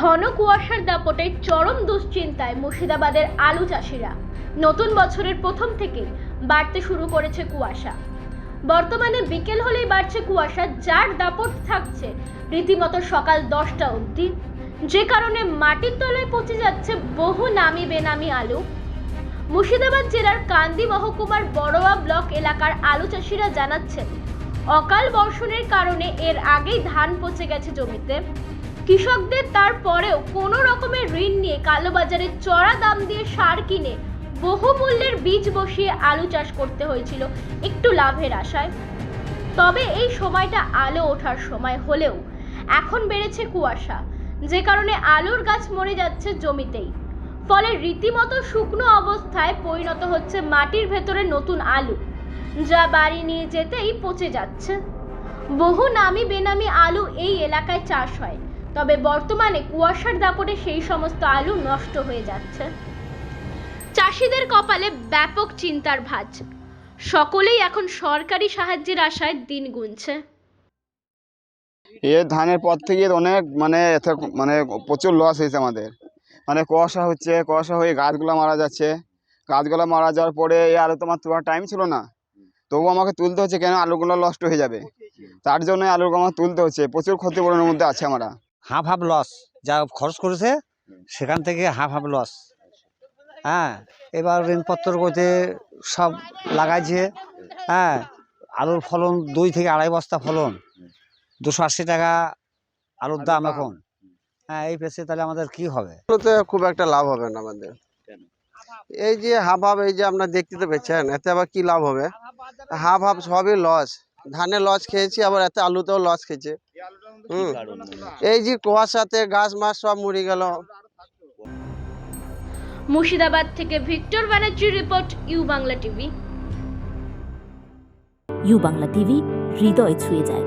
ঘন কুয়াশার দাপটে চরম দুশ্চিন্তায় মুর্শিদাবাদের আলু চাষিরা। নতুন বছরের প্রথম থেকেই বাড়তে শুরু করেছে কুয়াশা। বর্তমানে বিকেল হলেই বাড়ছে কুয়াশা, যার দাপট থাকছে রীতিমতো সকাল দশটা অবধি। যে কারণে মাটির তলায় পচে যাচ্ছে বহু নামি বেনামি আলু। মুর্শিদাবাদ জেলার কান্দি মহকুমার বড়োয়া ব্লক এলাকার আলু চাষিরা জানাচ্ছেন, অকাল বর্ষণের কারণে এর আগেই ধান পচে গেছে জমিতে। কৃষকদের তারপরেও কোনো রকমের ঋণ নিয়ে কালোবাজারে চড়া দাম দিয়ে সার কিনে বহু মূল্যের বীজ বসিয়ে আলু চাষ করতে হয়েছিল একটু লাভের আশায়। তবে এই সময়টা আলো ওঠার সময় হলেও এখন বেড়েছে কুয়াশা। যে কারণে আলুর গাছ মরে যাচ্ছে জমিতেই। ফলে রীতিমতো শুকনো অবস্থায় পরিণত হচ্ছে মাটির ভেতরে নতুন আলু, যা বাড়ি নিয়ে যেতেই পচে যাচ্ছে। বহু নামি বেনামি আলু এই এলাকায় চাষ হয়। তবে বর্তমানে কুয়াশার দাপটে সেই সমস্ত আলু নষ্ট হয়ে যাচ্ছে। চাষিদের কপালে ব্যাপক চিন্তার ভাঁজ। সকলেই এখন সরকারি সাহায্যের আশায় দিন গুনছে। এ ধানের পর থেকে অনেক মানে মানে প্রচুর লস হয়েছে আমাদের। মানে কুয়াশা হচ্ছে, কুয়াশা হয়ে গাছগুলো মারা যাচ্ছে। গাছগুলো মারা যাওয়ার পরে এই আলু তোমার তোলার টাইম ছিল না। তবুও আমাকে তুলতে হচ্ছে কেন আলুগুলো নষ্ট হয়ে যাবে। তার জন্য আলুগুলো আমার তুলতে হচ্ছে। প্রচুর ক্ষতিপূরণের মধ্যে আছে আমরা। হাফ হাফ লস যা খরচ করেছে সেখান থেকে হাফ হাফ লস হ্যাঁ এবার ঋণপত্র করতে সব লাগাইছে হ্যাঁ আলুর ফলন দুই থেকে আড়াই বস্তা ফলন দুশো আশি টাকা আলুর দাম এখন। হ্যাঁ এই পেছে তাহলে আমাদের কি হবে? খুব একটা লাভ হবে না আমাদের। এই যে হাফ হাফ এই যে আপনার দেখতে তো পেয়েছেন এতে আবার কি লাভ হবে? হাফ হাফ সবই লস ধানে লস খেয়েছি আবার এতে আলুতেও লস খেয়েছে। হুম। এই যে কুয়াশাতে গাছ মাছ সব মরে গেল। মুর্শিদাবাদ থেকে Victor Banerjee report U Bangla TV. U Bangla TV হৃদয় ছুঁয়ে যায়।